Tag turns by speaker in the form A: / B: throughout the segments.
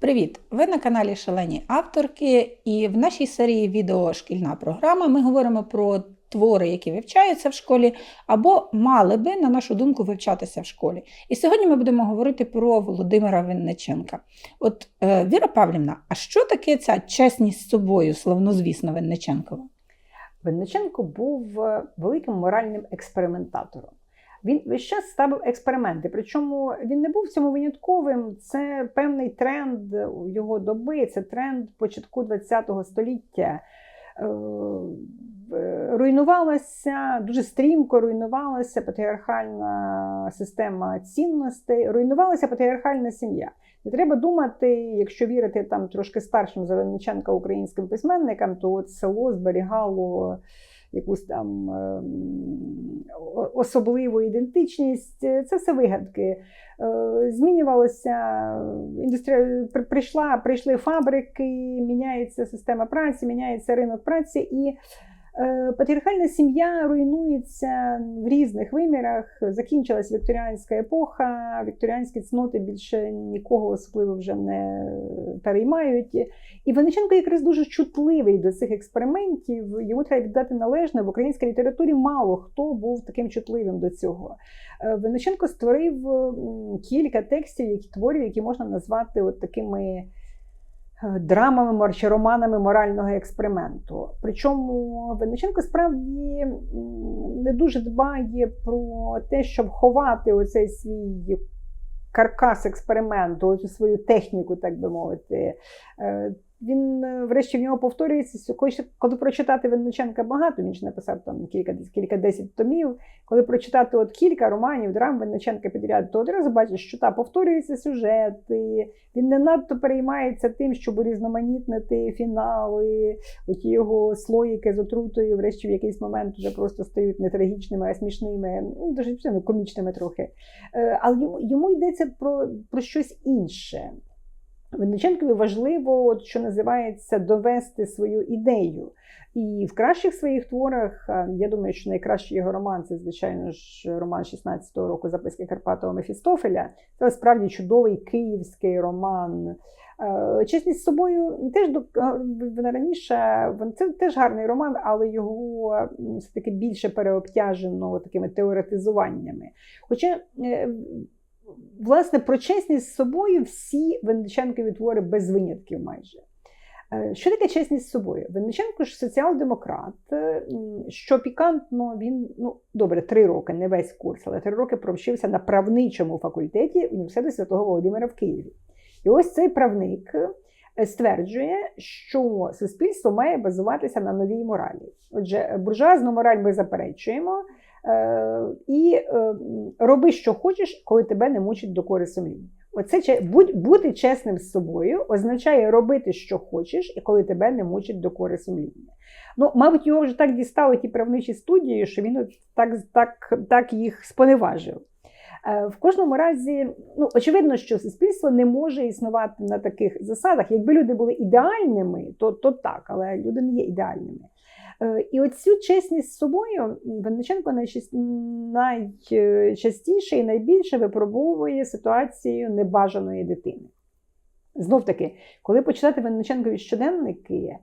A: Привіт! Ви на каналі Шалені авторки, і в нашій серії відео Шкільна програма ми говоримо про твори, які вивчаються в школі, або мали би, на нашу думку, вивчатися в школі. І сьогодні ми будемо говорити про Володимира Винниченка. От е, Віра Павлівна, а що таке ця чесність з собою, славнозвісна Винниченкова?
B: Винниченко був е, великим моральним експериментатором. Він весь час ставив експерименти. Причому він не був в цьому винятковим. Це певний тренд його доби, це тренд початку ХХ століття. Е, Руйнувалася дуже стрімко руйнувалася патріархальна система цінностей, руйнувалася патріархальна сім'я. Не треба думати, якщо вірити там трошки старшим за Винниченка українським письменникам, то от село зберігало якусь там ем, особливу ідентичність. Це все вигадки. Змінювалася змінювалося індустрія, прийшла, прийшли фабрики, міняється система праці, міняється ринок праці і. Е, патріархальна сім'я руйнується в різних вимірах. Закінчилась вікторіанська епоха, вікторіанські цноти більше нікого особливо вже не переймають. І Вениченко якраз дуже чутливий до цих експериментів. Йому треба віддати належне в українській літературі. Мало хто був таким чутливим до цього. Е, Вениченко створив кілька текстів, які творів, які можна назвати от такими. Е, драмами чи романами морального експерименту. Причому Винниченко справді не дуже дбає про те, щоб ховати оцей свій каркас експерименту, свою техніку, так би мовити. Він, е, врешті, в нього повторюється. Коли прочитати Винниченка багато, він ж написав там кілька кілька десять томів. Коли прочитати от кілька романів, драм Винниченка підряд, то одразу бачиш, що та повторюється сюжет, і він не надто переймається тим, щоб урізноманітнити фінали, оті його слоїки з отрутою, врешті в якийсь момент вже просто стають не трагічними, а смішними, ну, дуже ну, комічними трохи. Е, але йому, йому йдеться про, про щось інше. Винниченкові важливо, от, що називається, довести свою ідею. І в кращих своїх творах, я думаю, що найкращий його роман це, звичайно ж, роман 16-го року записки Карпатова Мефістофеля. Це справді чудовий київський роман. Чесність з собою теж раніше це теж гарний роман, але його все-таки більше переобтяжено такими теоретизуваннями. Хоча е, власне, про чесність з собою всі Винниченкові твори без винятків майже. Е, що таке чесність з собою? Винниченко ж соціал-демократ, е, що пікантно, він ну добре, три роки, не весь курс, але три роки провчився на правничому факультеті університету Святого Володимира в Києві. І ось цей правник е, стверджує, що суспільство має базуватися на новій моралі. Отже, буржуазну мораль ми заперечуємо. Е, і е, роби, що хочеш, коли тебе не мучить докори сумління. Оце будь, бути чесним з собою означає робити, що хочеш, і коли тебе не мучить докори сумління. Ну, мабуть, його вже так дістали ті правничі студії, що він так так, так їх споневажив. Е, в кожному разі, ну, очевидно, що суспільство не може існувати на таких засадах. Якби люди були ідеальними, то, то так, але люди не є ідеальними. Е, і оцю чесність з собою Винниченко найчастіше і найбільше випробовує ситуацію небажаної дитини. Знов таки, коли почитати Винниченкові щоденники,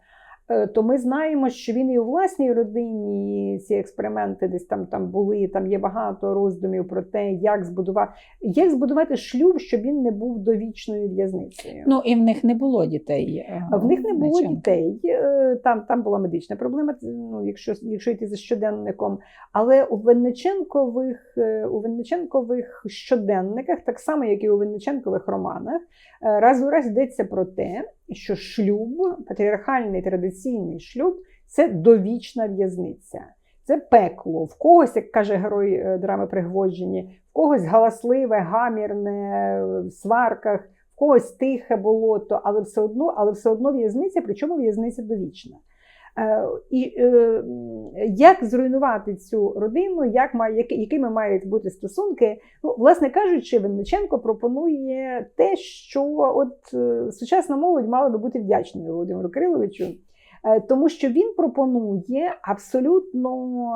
B: то ми знаємо, що він і у власній родині ці експерименти десь там там були. Там є багато роздумів про те, як збудувати як збудувати шлюб, щоб він не був довічною в'язницею.
A: Ну і в них не було дітей. Е,
B: в них не було Неченко. дітей. Е, там там була медична проблема, ну, якщо якщо йти за щоденником. Але у Винниченкових у Винниченкових щоденниках, так само як і у Винниченкових романах, раз у раз йдеться про те, що шлюб, патріархальний традиційний шлюб це довічна в'язниця. Це пекло. В когось, як каже герой е, драми Пригводжені, в когось галасливе, гамірне в сварках, в когось тихе болото, але все одно але все одно в'язниця, причому в'язниця довічна. Е, і е, як зруйнувати цю родину, як має, якими мають бути стосунки? Ну, власне кажучи, Винниченко пропонує те, що от е, сучасна молодь мала би бути вдячною Володимиру Кириловичу, тому що він пропонує абсолютно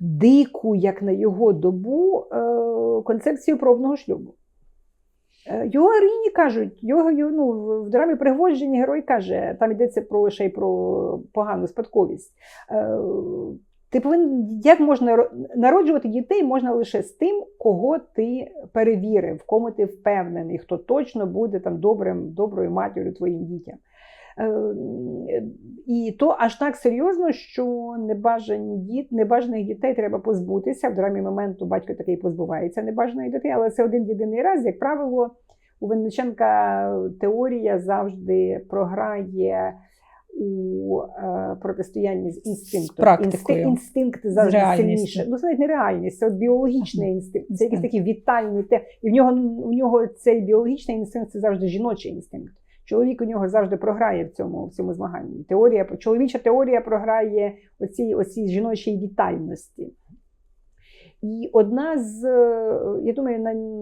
B: дику, як на його добу, концепцію пробного шлюбу. Е, Його героїні кажуть, його, ну, в- драмі пригоджені герой каже, там йдеться про ще й про погану спадковість. Е, Ти повинен, як можна народжувати дітей можна лише з тим, кого ти перевірив, в кому ти впевнений, хто точно буде там добрим, доброю матір'ю твоїм дітям. Е, І то аж так серйозно, що небажані діт, небажаних дітей треба позбутися. В драмі моменту батько такий позбувається небажаної дітей, але це один єдиний раз, як правило, у Винниченка теорія завжди програє у е, протистоянні з інстинктом.
A: Практикою.
B: Інсти- інстинкт завжди сильніше. Ну, це навіть не реальність, це от біологічний інстинкт. Це якісь такі вітальні те. І в нього у нього цей біологічний інстинкт це завжди жіночий інстинкт. Чоловік у нього завжди програє в цьому, в цьому змаганні. Теорія, чоловіча теорія програє оцій, оцій жіночій вітальності. І одна з, е, я думаю,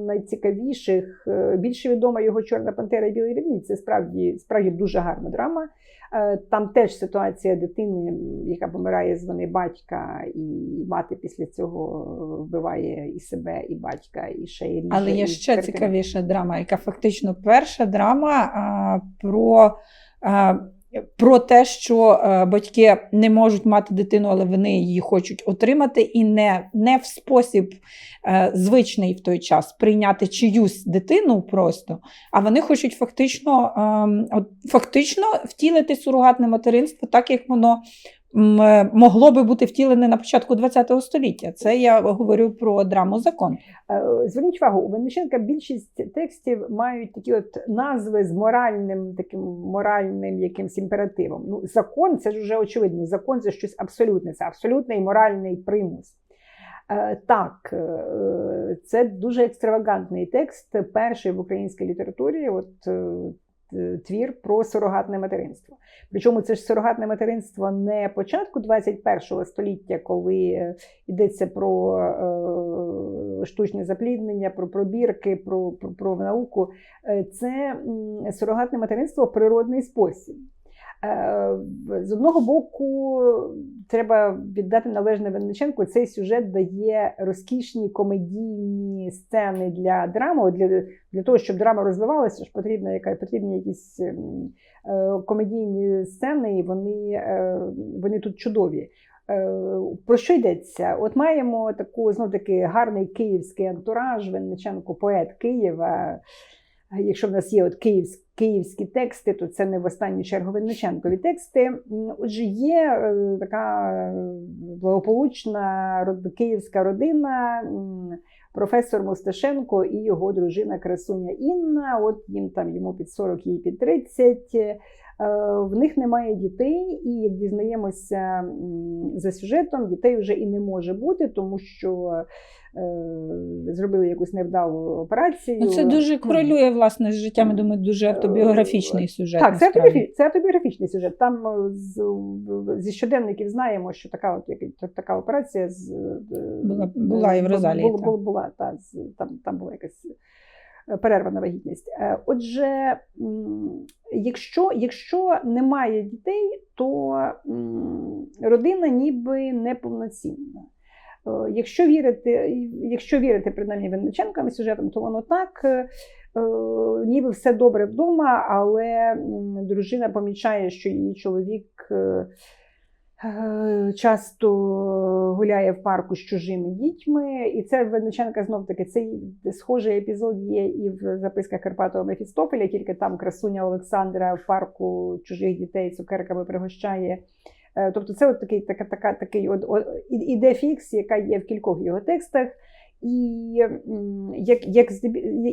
B: найцікавіших, е, більше відома його Чорна Пантера і Білий Ведмідь. Це справді, справді дуже гарна драма. Е, Там теж ситуація дитини, яка помирає з вини батька, і мати після цього вбиває і себе, і батька, і ще й ріже.
A: Але є ще
B: картина.
A: цікавіша драма, яка фактично перша драма а, про, а, про те, що батьки не можуть мати дитину, але вони її хочуть отримати, і не, не в спосіб е, звичний в той час прийняти чиюсь дитину просто, а вони хочуть фактично, ем, фактично втілити сурогатне материнство так, як воно. Е, Могло би бути втілене на початку ХХ століття. Це я говорю про драму закон.
B: Е, Зверніть увагу, у Винниченка більшість текстів мають такі от назви з моральним таким моральним якимсь імперативом. Ну, закон це ж вже очевидно. Закон це щось абсолютне, це абсолютний моральний примус. Е, Так, це дуже екстравагантний текст, перший в українській літературі. От твір про сурогатне материнство. Причому це ж сурогатне материнство не початку 21 століття, коли е, йдеться про е, штучне запліднення, про пробірки, про, про, про науку. Е, Це сурогатне материнство природний спосіб. Е, З одного боку, треба віддати належне Винниченку, цей сюжет дає розкішні комедійні сцени для драми. Для, для того, щоб драма розвивалася, ж потрібна яка потрібні якісь ем, е, комедійні сцени, і вони, е, вони тут чудові. Про що йдеться? От маємо таку знов таки гарний київський антураж, Винниченко, поет Києва. Якщо в нас є от київські, київські тексти, то це не в останню чергу Винниченкові тексти. Отже, є е, така е, благополучна київська родина, професор Мосташенко і його дружина Красуня Інна. От їм там йому під 40, їй під 30. Е, В них немає дітей, і як дізнаємося за сюжетом, дітей вже і не може бути, тому що зробили якусь невдалу операцію.
A: Ну, це дуже корелює власне з життям. Я думаю, дуже автобіографічний сюжет.
B: Так, це,
A: насправді.
B: автобіографі- це автобіографічний сюжет. Там е, з, зі щоденників знаємо, що така, от, як- така операція з, е,
A: Була- була і в Розалії,
B: Була, була, була, та, з- там, там була якась е, перервана вагітність. Е, Отже, якщо, якщо немає дітей, то родина ніби неповноцінна. Е, Якщо вірити, якщо вірити принаймні Винниченкам і сюжетам, то воно так. е, е, Ніби все добре вдома, але дружина помічає, що її чоловік часто гуляє в парку з чужими дітьми. І це в Винниченка знов таки цей схожий епізод є і в записках Карпатова Мефістофеля, тільки там красуня Олександра в парку чужих дітей цукерками пригощає. Е, Тобто це от такий, така, така, такий от, от, і- ідея фікс, яка є в кількох його текстах. І як, як,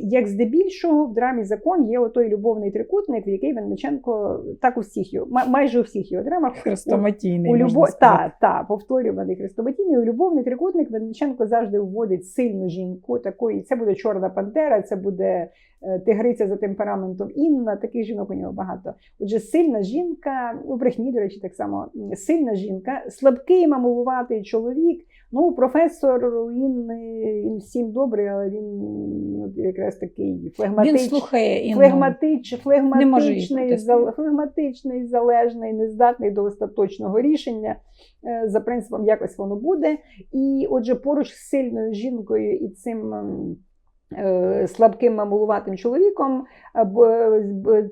B: як здебільшого в драмі закон є отой любовний трикутник, в який Винниченко так у всіх його, майже у всіх його драмах
A: Хрестоматійний.
B: у
A: можна
B: любов... та, та, повторюваний хрестоматійний у любовний трикутник Винниченко завжди вводить сильну жінку. Такої це буде чорна пантера, це буде е, тигриця за темпераментом Інна. Таких жінок у нього багато. Отже, сильна жінка у брехні, до речі, так само сильна жінка, слабкий мамуватий чоловік. Ну, професор він, е, він всім добрий, але він ну, якраз такий
A: Він
B: флегматичний.
A: слухає і
B: Флегматич,
A: Не може їй
B: флегматичний, флегматичний, залежний, нездатний до остаточного рішення. Е, За принципом, якось воно буде. І отже, поруч з сильною жінкою і цим е, слабким мамулуватим чоловіком,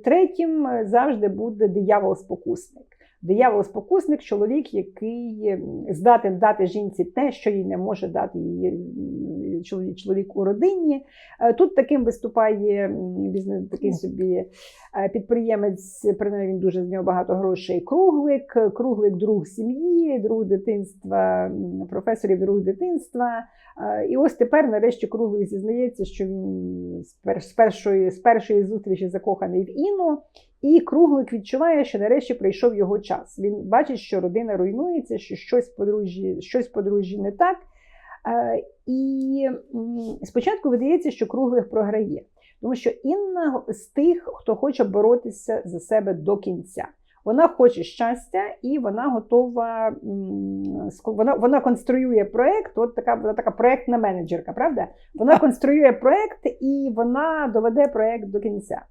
B: третім завжди буде диявол-спокусник. Диявол-спокусник чоловік, який здатен дати жінці те, що їй не може дати її чоловік, чоловік у родині. Е, Тут таким виступає бізнес, такий собі е, підприємець, принаймні він дуже з нього багато грошей. Круглик, круглик друг сім'ї, друг дитинства, професорів друг дитинства. Е, І ось тепер, нарешті, круглик зізнається, що він з пер- з першої, з першої зустрічі закоханий в Інну. І круглик відчуває, що нарешті прийшов його час. Він бачить, що родина руйнується, що щось в подружжі, щось в подружжі не так. Е, І спочатку видається, що круглих програє, тому що Інна з тих, хто хоче боротися за себе до кінця. Вона хоче щастя і вона готова. Вона, вона конструює проект. От така вона така проектна менеджерка, правда? Вона конструює проект і вона доведе проект до кінця.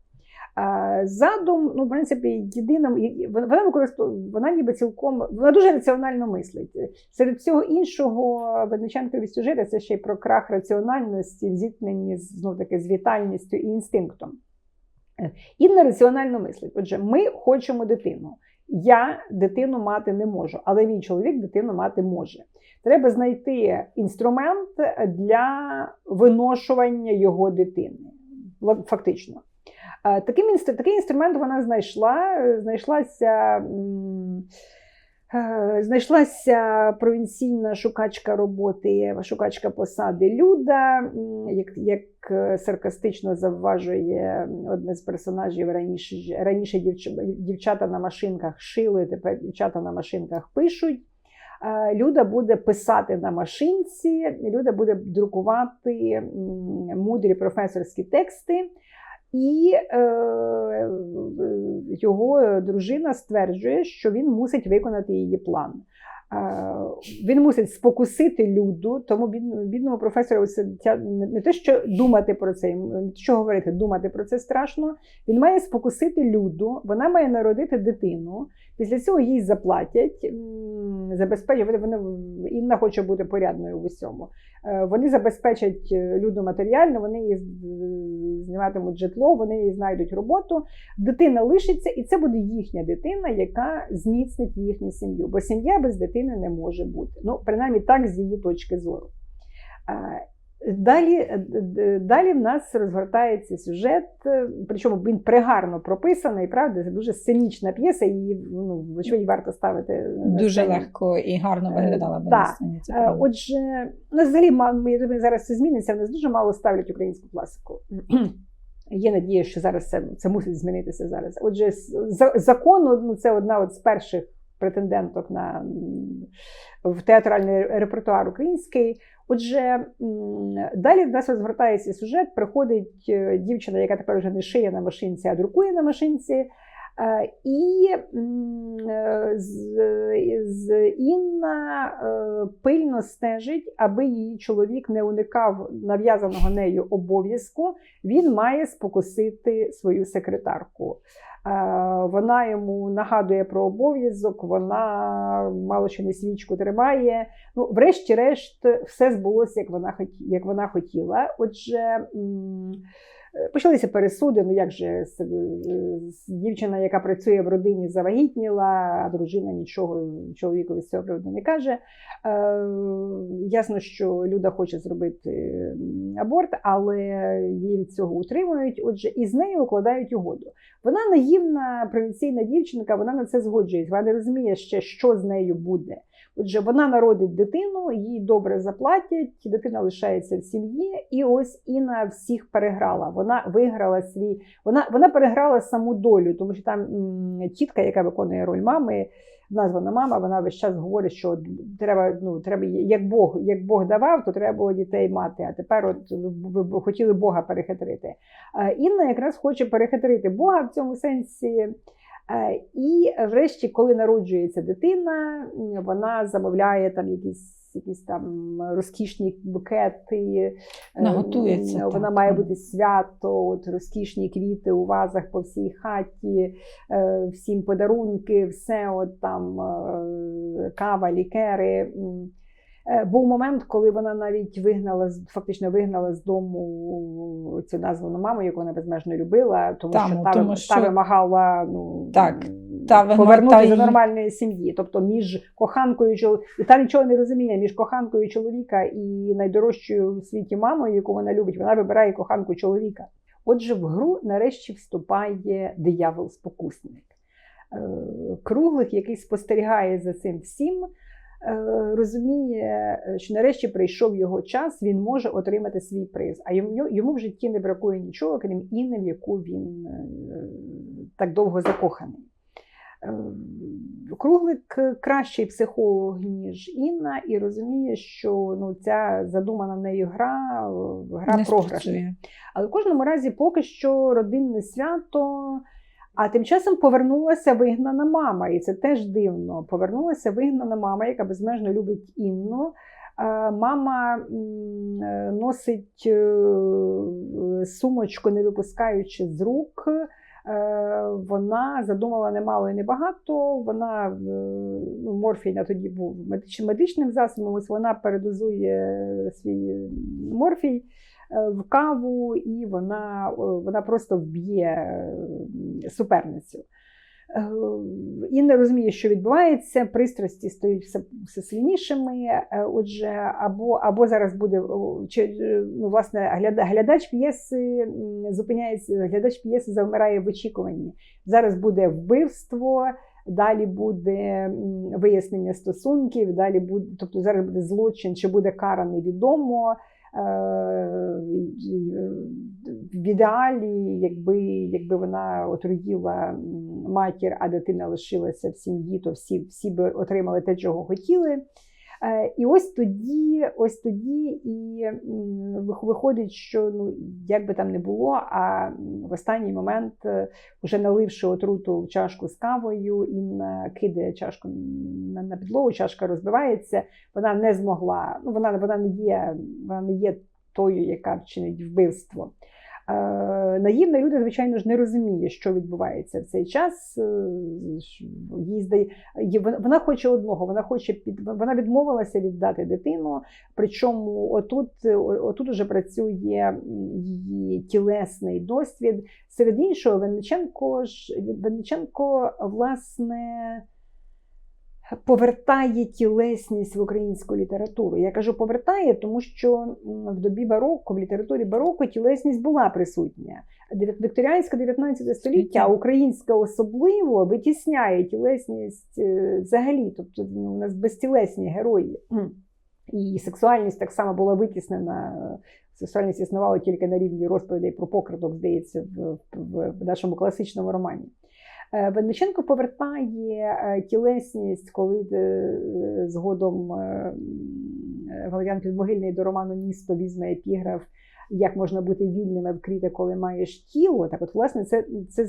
B: Задум, ну, в принципі, єдиним вона використовує, вона ніби цілком вона дуже раціонально мислить. Серед всього іншого, Винниченкові сюжети це ще й про крах раціональності, в зіткненні з знов таки з вітальністю і інстинктом. Е, Інна раціонально мислить. Отже, ми хочемо дитину. Я дитину мати не можу, але мій чоловік дитину мати може. Треба знайти інструмент для виношування його дитини. Фактично. Е, Таким такий інструмент вона знайшла. Знайшлася, е, знайшлася провінційна шукачка роботи, шукачка посади Люда, як, як е, саркастично завважує одне з персонажів раніше, раніше дівч- дівчата на машинках шили, тепер дівчата на машинках пишуть. Люда буде писати на машинці, Люда буде друкувати мудрі професорські тексти. І е, його дружина стверджує, що він мусить виконати її план. Він мусить спокусити люду, тому бідному, професору це не те, що думати про це, що говорити, думати про це страшно. Він має спокусити люду, вона має народити дитину. Після цього їй заплатять. Вони, вони, Інна хоче бути порядною в усьому. Е, Вони забезпечать е, люду матеріально, вони з- зніматимуть житло, вони їй знайдуть роботу. Дитина лишиться, і це буде їхня дитина, яка зміцнить їхню сім'ю. Бо сім'я без дитини не може бути. Ну, принаймні так з її точки зору. Е, Далі, е, далі в нас розгортається сюжет, е, причому він пригарно прописаний, правда, це дуже сценічна п'єса, її ну, вочевидь варто ставити
A: Дуже
B: сцені.
A: легко і гарно
B: Е,
A: виглядала би
B: да.
A: на сцені. Це
B: Е. Отже, ну, взагалі, я думаю, зараз це зміниться. В нас дуже мало ставлять українську класику. Є надія, що зараз це, це мусить змінитися зараз. Отже, з- за, закону ну, це одна от з перших претенденток на в театральний репертуар український. Отже, далі в нас розгортається сюжет. Приходить е, дівчина, яка тепер вже не шиє на машинці, а друкує на машинці. Е, І е, з, Інна пильно стежить, аби її чоловік не уникав нав'язаного нею обов'язку. Він має спокусити свою секретарку. Е, Вона йому нагадує про обов'язок, вона мало що не свічку тримає. Ну, врешті-решт, все збулося, як вона, як вона хотіла. Отже, почалися пересуди. Ну як же дівчина, яка працює в родині, завагітніла, а дружина нічого чоловікові з цього приводу не каже. Е, ясно, що Люда хоче зробити аборт, але її від цього утримують. Отже, і з нею укладають угоду. Вона наївна, провінційна дівчинка, вона на це згоджується. Вона не розуміє ще, що з нею буде. Отже, вона народить дитину, їй добре заплатять, дитина лишається в сім'ї, і ось Інна всіх переграла. Вона виграла свій, вона, вона переграла саму долю, тому що там тітка, яка виконує роль мами, названа мама, вона весь час говорить, що треба, ну, треба, як Бог, як Бог давав, то треба було дітей мати. А тепер от ви, ви хотіли Бога перехитрити. Інна якраз хоче перехитрити Бога в цьому сенсі. Е, І врешті, коли народжується дитина, вона замовляє там якісь. Якісь там розкішні букети, е,
A: Вона готується,
B: м, Вона
A: так.
B: має бути свято, от розкішні квіти у вазах по всій хаті, е, всім подарунки, все от там кава, лікери. Е, Був момент, коли вона навіть вигнала фактично вигнала з дому цю названу маму, яку вона безмежно любила, тому
A: Таму,
B: що та,
A: тому
B: та
A: що-
B: вимагала ну,
A: Так, та
B: повернутися
A: та
B: до нормальної сім'ї. Тобто між коханкою чол- і та нічого не розуміє між коханкою чоловіка і найдорожчою в світі мамою, яку вона любить. Вона вибирає коханку чоловіка. Отже, в гру нарешті вступає диявол-спокусник. Е, Круглих, який спостерігає за цим всім, розуміє, е, що нарешті прийшов його час, він може отримати свій приз. А йому, йому в житті не бракує нічого, крім Інни, в яку він е, так довго закоханий. Е, Круглик кращий психолог, ніж Інна, і розуміє, що ну, ця задумана нею гра, е, гра програшна. Але в кожному разі поки що родинне свято. А тим часом повернулася вигнана мама, і це теж дивно. Повернулася вигнана мама, яка безмежно любить Інну. Е, Мама е, носить е, сумочку, не випускаючи з рук. Вона задумала немало і небагато. Вона ну, морфій тоді був медич- медичним засобом. Ось вона передозує свій морфій в каву, і вона, е, вона просто вб'є е, суперницю. Е, І не розуміє, що відбувається, пристрасті стають все, все сильнішими. Отже, або, або зараз буде чи, ну, власне, гляда- глядач п'єси зупиняється, глядач п'єси завмирає в очікуванні. Зараз буде вбивство. Далі буде вияснення стосунків, далі буде, тобто зараз буде злочин, чи буде кара невідомо. Е, В ідеалі, якби, якби вона отруїла матір, а дитина лишилася в сім'ї, то всі, всі би отримали те, чого хотіли. Е, І ось тоді, ось тоді і виходить, що ну як би там не було, а в останній момент, е, вже наливши отруту в чашку з кавою, Інна кидає чашку на підлогу, чашка розбивається. Вона не змогла. Ну вона, вона не є, вона не є тою, яка вчинить вбивство. Е, наївна людина, звичайно ж, не розуміє, що відбувається в цей час. Е, Їй вона- хоче одного, вона хоче під вона відмовилася віддати дитину. Причому отут, отут уже працює її тілесний досвід. Серед іншого, Винниченко ж Винниченко, власне. Повертає тілесність в українську літературу. Я кажу повертає, тому що в добі бароко, в літературі бароко тілесність була присутня. Вікторіанське 19 століття, українська особливо витісняє тілесність е, взагалі. Тобто ну, у нас безтілесні герої. І сексуальність так само була витіснена. Сексуальність існувала тільки на рівні розповідей про покрадок, здається, в, в, в нашому класичному романі. Е, Винниченко повертає е, тілесність, коли е, згодом е, Валеріан Підмогильний до роману Місто візьме епіграф Як можна бути вільним вкрите, коли маєш тіло. Так, от, власне, це, це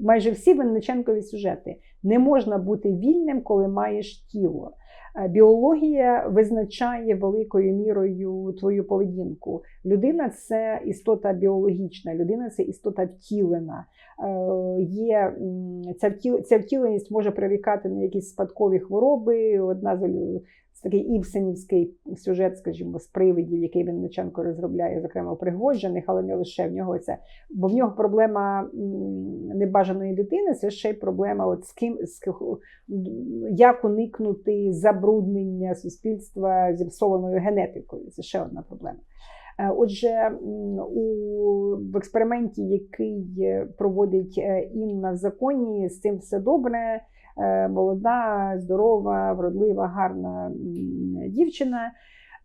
B: майже всі Винниченкові сюжети. Не можна бути вільним, коли маєш тіло. Е, Біологія визначає великою мірою твою поведінку. Людина це істота біологічна, людина це істота втілена. Е, Є ця втіленість може прирікати на якісь спадкові хвороби. Одна з такий ібсенівський сюжет, скажімо, з привидів, який Винниченко розробляє, зокрема пригоджених, але не лише в нього це. Бо в нього проблема небажаної дитини, це ще й проблема, от з ким з як уникнути забруднення суспільства зіпсованою генетикою. Це ще одна проблема. Е, Отже, у в експерименті, який е, проводить е, Інна в законі, з цим все добре. Е, Молода, здорова, вродлива, гарна дівчина.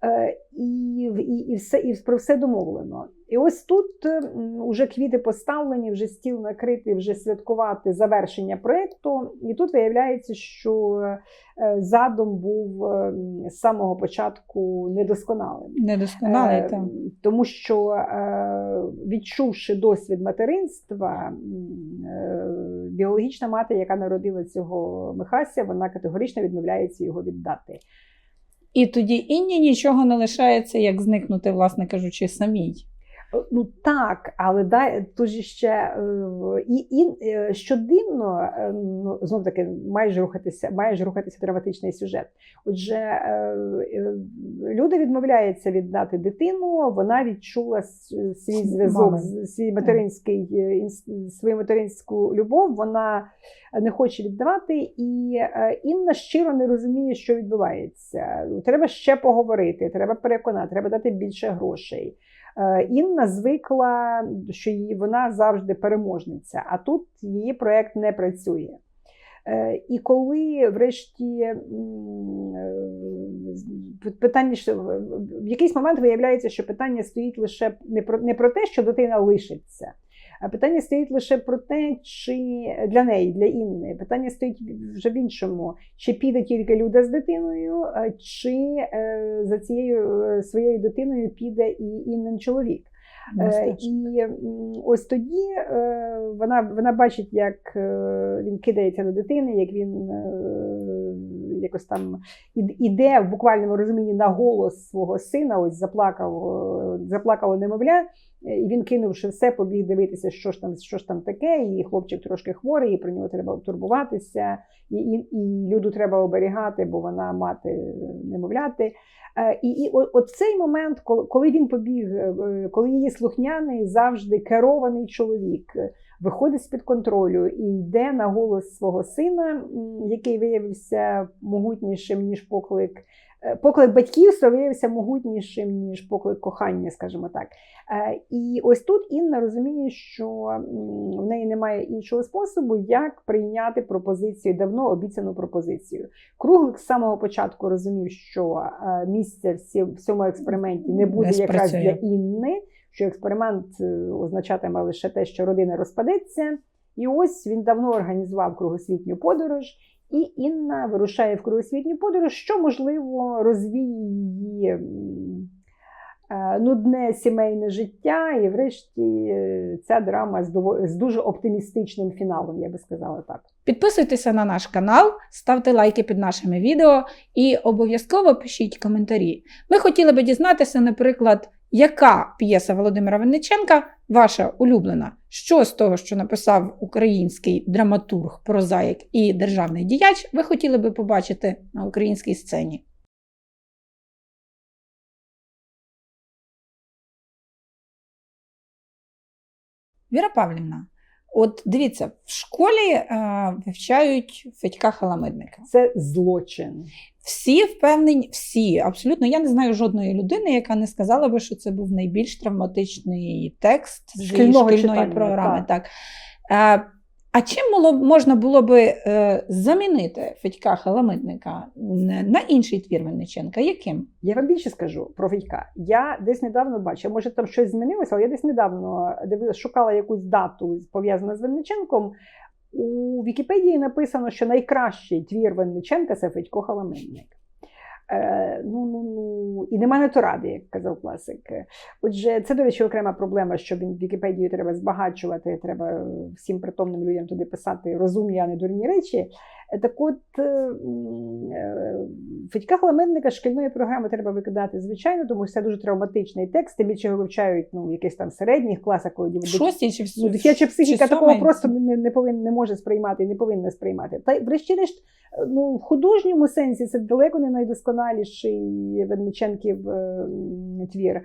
B: Е, І, і, і, все, і про все домовлено. І ось тут м, уже квіти поставлені, вже стіл накритий, вже святкувати завершення проєкту. І тут виявляється, що е, задум був е, з самого початку недосконалим.
A: Недосконалий
B: Е,
A: там.
B: Тому що, е, відчувши досвід материнства, е, біологічна мати, яка народила цього Михася, вона категорично відмовляється його віддати.
A: І тоді Інні нічого не лишається, як зникнути, власне кажучи, самій.
B: Ну так, але дай тут ще е, і, і е, що дивно, е, ну знов таки майже рухатися, майже рухатися драматичний сюжет. Отже, люди відмовляються віддати дитину. Вона відчула свій зв'язок, з- свій материнський свою материнську любов. Вона не хоче віддавати, і Інна щиро не розуміє, що відбувається. Треба ще поговорити, треба переконати, треба дати більше грошей. Е, Інна звикла, що її, вона завжди переможниця, а тут її проєкт не працює. Е, І коли, врешті, е, питання, в якийсь момент виявляється, що питання стоїть лише не про, не про те, що дитина лишиться. Питання стоїть лише про те, чи для неї, для Інни. Питання стоїть вже в іншому: чи піде тільки Люда з дитиною, е, чи е, за цією е, своєю дитиною піде і Іннин чоловік. І ось тоді вона, вона бачить, як він кидається до дитини, як він якось там іде в буквальному розумінні на голос свого сина, ось заплакав, заплакало немовля, і він кинувши все, побіг дивитися, що ж там, що ж там таке, і хлопчик трошки хворий, і про нього треба турбуватися, і, і, і люду треба оберігати, бо вона мати немовляти. Е, І, і от цей момент, коли, коли він побіг, е, коли її слухняний, завжди керований чоловік виходить з-під контролю і йде на голос свого сина, який виявився могутнішим, ніж поклик. е, Поклик батьківства виявився могутнішим, ніж поклик кохання, скажімо так. Е, І ось тут Інна розуміє, що в неї немає іншого способу, як прийняти пропозицію, давно обіцяну пропозицію. Круглик з самого початку розумів, що е, місця в цьому експерименті не буде якраз для Інни, що експеримент е, означатиме лише те, що родина розпадеться. І ось він давно організував кругосвітню подорож, і Інна вирушає в кругосвітню подорож, що можливо розвіє її. е, Нудне сімейне життя, і врешті е, ця драма з, з дуже оптимістичним фіналом, я би сказала так.
A: Підписуйтеся на наш канал, ставте лайки під нашими відео і обов'язково пишіть коментарі. Ми хотіли би дізнатися, наприклад, яка п'єса Володимира Винниченка ваша улюблена? Що з того, що написав український драматург, прозаїк і державний діяч, ви хотіли би побачити на українській сцені? Віра Павлівна, от дивіться, в школі е, вивчають Федька Халамидника.
B: Це злочин.
A: Всі впевнені, всі абсолютно. Я не знаю жодної людини, яка не сказала би, що це був найбільш травматичний текст
B: з
A: шкільної
B: читання,
A: програми. Так. Е, а чим було, можна було би е, замінити Федька Халамидника на інший твір Винниченка? Яким?
B: Я вам більше скажу про Федька. Я десь недавно бачила, може там щось змінилося, але я десь недавно дивилася, шукала якусь дату пов'язану з Винниченком. У Вікіпедії написано, що найкращий твір Винниченка це Федько Халаминник. Е, ну, ну, ну, і нема то ради, як казав класик. Отже, це, до речі, окрема проблема, що він- Вікіпедію треба збагачувати, треба всім притомним людям туди писати розумні, а не дурні речі. Так от, Федька Халамидника шкільної програми треба викидати, звичайно, тому що це дуже травматичний текст, тим більше його вивчають ну, в якихось там середніх класах, коли
A: В шостій чи
B: Ну, дитяча
A: чи
B: психіка такого просто не, не, повинна, не може сприймати і не повинна сприймати. Та врешті-решт, ну, в художньому сенсі це далеко не найдосконаліший Винниченків е, твір.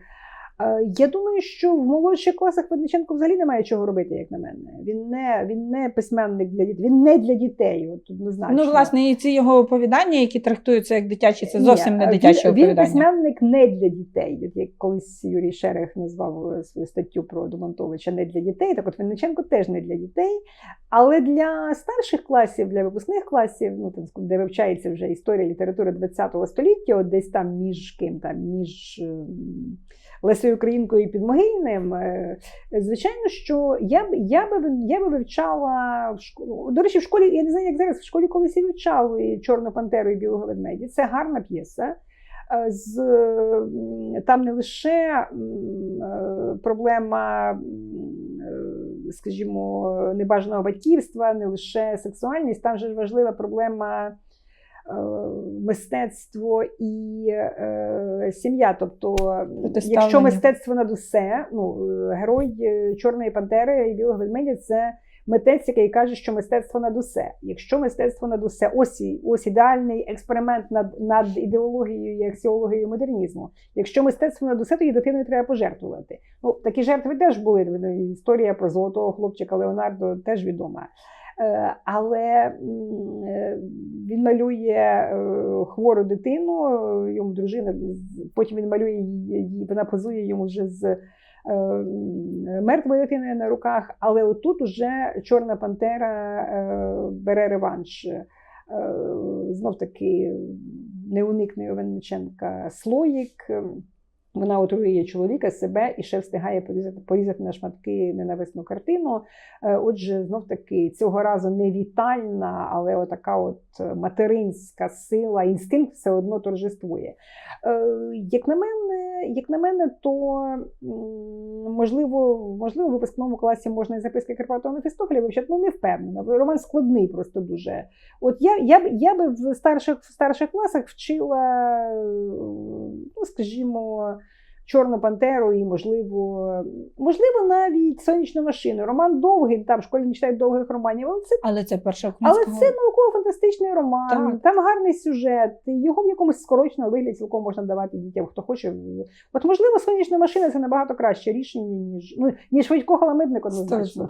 B: Е, Я думаю, що в молодших класах Винниченко взагалі немає чого робити, як на мене. Він не, він не письменник для дітей, він не для дітей. От, однозначно.
A: Ну, власне, і ці його оповідання, які трактуються як дитячі, це
B: Ні,
A: зовсім не
B: він-
A: дитяче
B: він,
A: оповідання.
B: письменник не для дітей. От як колись Юрій Шерех назвав е, свою статтю про Домонтовича не для дітей. Так от Винниченко теж не для дітей. Але для старших класів, для випускних класів, ну там де вивчається вже історія літератури ХХ століття, от десь там між ким там, між ем, Лесею Українкою і Підмогильним. е, Звичайно, що я б я би я би вивчала в школі. До речі, в школі я не знаю, як зараз в школі колись і вивчали Чорну пантеру і білого ведмедя. Це гарна п'єса. Е, З, там не лише е, проблема, скажімо, небажаного батьківства, не лише сексуальність, там же важлива проблема мистецтво і е, сім'я. Тобто, якщо мистецтво над усе, ну е, герой е, Чорної пантери і білого ведмедя це митець, який каже, що мистецтво над усе. Якщо мистецтво над усе, ось, ось ідеальний експеримент над, над ідеологією і аксіологією модернізму. Якщо мистецтво над усе, тоді дитиною треба пожертвувати. Ну, такі жертви теж були. Ну, Історія про золотого хлопчика Леонардо теж відома. Е, Але е, він малює е, хвору дитину, йому дружина, потім він малює її, вона позує йому вже з мертвою дитиною на руках. Але отут уже Чорна Пантера бере реванш. Знов таки не уникне Вениченка Слоїк. Вона отруює чоловіка, себе і ще встигає порізати, порізати на шматки ненависну картину. Е, Отже, знов таки цього разу не вітальна, але отака от материнська сила, інстинкт все одно торжествує. Е, Як на мене, як на мене, то можливо, можливо, в випускному класі можна і записки Карпатого Мефістофеля вивчати, ну не впевнена. Роман складний просто дуже. От я, я, б- я би в старших, в старших класах вчила, е, ну, скажімо, Чорну пантеру і, можливо, можливо, навіть сонячну машину. Роман довгий, там в школі не читають довгих романів, але це,
A: Але це перша
B: але це науково-фантастичний роман,
A: Так.
B: там гарний сюжет, його в якомусь скороченому вигляді цілком можна давати дітям, хто хоче. От, можливо, сонячна машина це набагато краще рішення, ніж, ну, ніж Витько Халамидник однозначно.